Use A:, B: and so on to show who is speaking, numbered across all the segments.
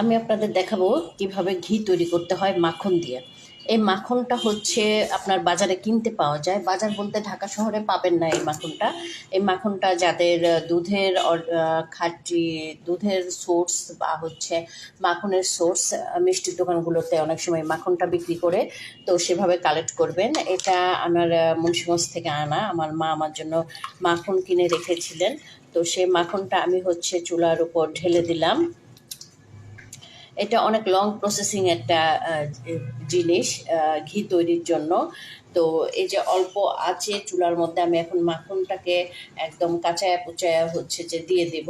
A: আমি আপনাদের দেখাবো কীভাবে ঘি তৈরি করতে হয় মাখন দিয়ে। এই মাখনটা হচ্ছে আপনার বাজারে কিনতে পাওয়া যায়। বাজার বলতে ঢাকা শহরে পাবেন না এই মাখনটা। এই মাখনটা যাদের দুধের খাঁটি দুধের সোর্স বা হচ্ছে মাখনের সোর্স মিষ্টির দোকানগুলোতে অনেক সময় মাখনটা বিক্রি করে, তো সেভাবে কালেক্ট করবেন। এটা আমার মুন্সিগঞ্জ থেকে আনা। আমার মা আমার জন্য মাখন কিনে রেখেছিলেন। তো সেই মাখনটা আমি হচ্ছে চুলার উপর ঢেলে দিলাম। এটা অনেক লং প্রসেসিং একটা জিনিস ঘি তৈরির জন্য। তো এই যে অল্প আছে চুলার মধ্যে, আমি এখন মাখনটাকে একদম কাঁচায়া পুচায়া হচ্ছে যে দিয়ে দেব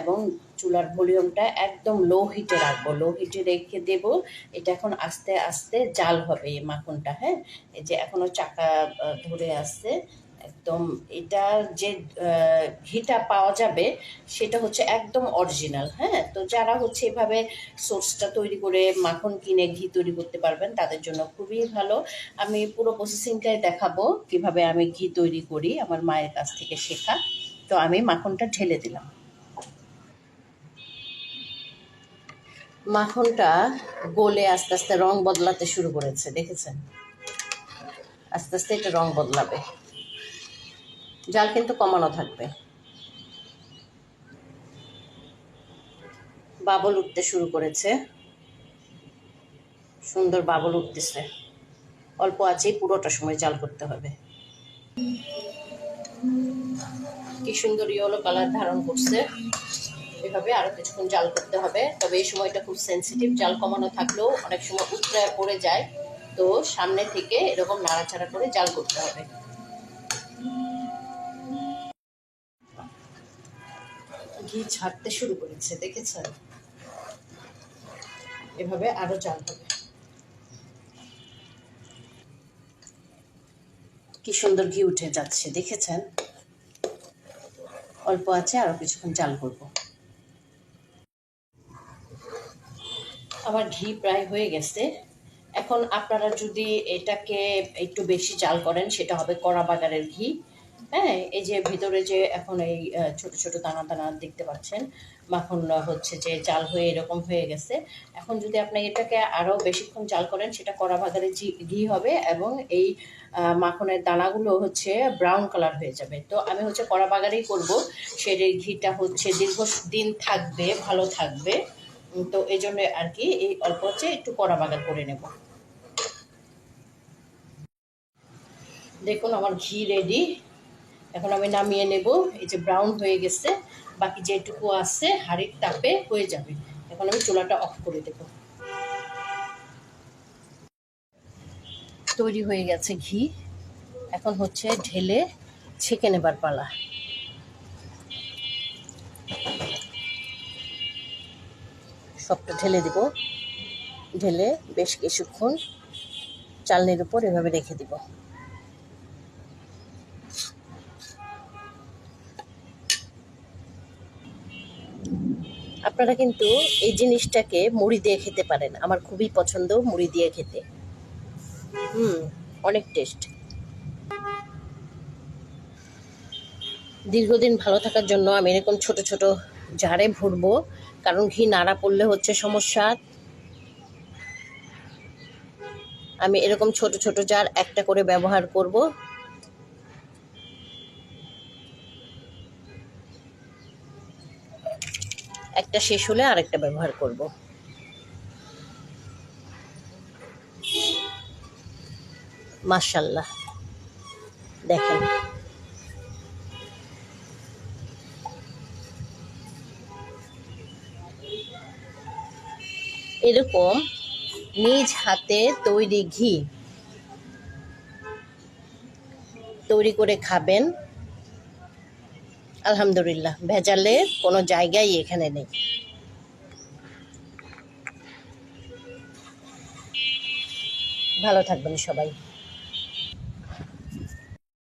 A: এবং চুলার ভলিউমটা একদম লো হিটে রাখব। লো হিটে রেখে দেব। এটা এখন আস্তে আস্তে জাল হবে এই মাখনটা হ্যাঁ? এই যে এখনও চাকা ধরে আসছে। একদম এটা যে ঘিটা পাওয়া যাবে, সেটা হচ্ছে একদম অরিজিনাল হ্যাঁ? তো যারা হচ্ছে এভাবে সোর্সটা তৈরি করে মাখন কিনে ঘি তৈরি করতে পারবেন, তাদের জন্য খুবই ভালো। আমি পুরো প্রসেসিংটাই দেখাবো কীভাবে আমি ঘি তৈরি করি আমার মায়ের কাছ থেকে শেখা। তো আমি মাখনটা ঢেলে দিলাম। মাখনটা গলে আস্তে আস্তে রং বদলাতে শুরু করেছে, দেখেছেন? আস্তে আস্তে এটা রং বদলাবে। জাল কিন্তু কমানো থাকবে। বাবল উঠতে শুরু করেছে। সুন্দর বাবল উঠতেছে। অল্প আছেই পুরোটা সময় জাল করতে হবে। কি সুন্দর ইয়েলো কালার ধারণ করছে। এভাবে আরও কিছুক্ষণ জাল করতে হবে। তবে এই সময়টা খুব সেন্সিটিভ জাল কমানো থাকলেও অনেক সময় উত্তরায় পড়ে যায়। তো সামনে থেকে এরকম নাড়াচাড়া করে জাল করতে হবে। ঘি ছাড়তে শুরু করেছে দেখেছেন এভাবে আরও জাল হবে। কি সুন্দর ঘি উঠে যাচ্ছে, দেখেছেন? অল্প আছে, আরও কিছুক্ষণ চাল করব। আমার ঘি প্রায় হয়ে গেছে। এখন আপনারা যদি এটাকে একটু বেশি চাল করেন, সেটা হবে কড়া বাগারের ঘি। হ্যাঁ এই যে ভিতরে যে এখন এই ছোট ছোট দানা দানা দেখতে পাচ্ছেন, মাখন হচ্ছে যে চাল হয়ে এরকম হয়ে গেছে। এখন যদি আপনি এটাকে আরও বেশিক্ষণ চাল করেন, সেটা কড়া বাগারের জি- ঘি হবে এবং এই মাখনের দানাগুলো হচ্ছে ব্রাউন কালার হয়ে যাবে। তো আমি হচ্ছে কড়া বাগারেই করব। সেই ঘিটা হচ্ছে দীর্ঘ দিন থাকবে, ভালো থাকবে। তো এই জন্য আর কি এই অল্প হচ্ছে একটু কড়া বাগার করে নেব। দেখুন আমার ঘি রেডি এখন আমি নামিয়ে নেব। এই যে ব্রাউন হয়ে গেছে, বাকি যেটুকু আছে হাড়ির তাপে হয়ে যাবে। এখন আমি চুলাটা অফ করে দেব। তৈরি হয়ে গেছে ঘি। এখন হচ্ছে ঢেলে ছেঁকে নেবার পালা। সবটা ঢেলে দিব। ঢেলে বেশ কিছুক্ষণ চালনির উপর এভাবে রেখে দিব। আপনারা কিন্তু এই জিনিসটাকে মুড়ি দিয়ে খেতে পারেন। আমার খুবই পছন্দ মুড়ি দিয়ে খেতে। হুম, অনেক টেস্ট দীর্ঘদিন ভালো থাকার জন্য আমি এরকম ছোট ছোট জারে ভরবো, কারণ ঘি নাড়া পড়লে হচ্ছে সমস্যা। আমি এরকম ছোট ছোট জার একটা করে ব্যবহার করব। একটা শেষ হলে আরেকটা ব্যবহার করব। মাশাল্লাহ দেখেন। এরকম নিজ হাতে তৈরি ঘি তৈরি করে খাবেন। আলহামদুলিল্লাহ ভেজালের কোনো জায়গাই এখানে নেই। ভালো থাকবেন সবাই।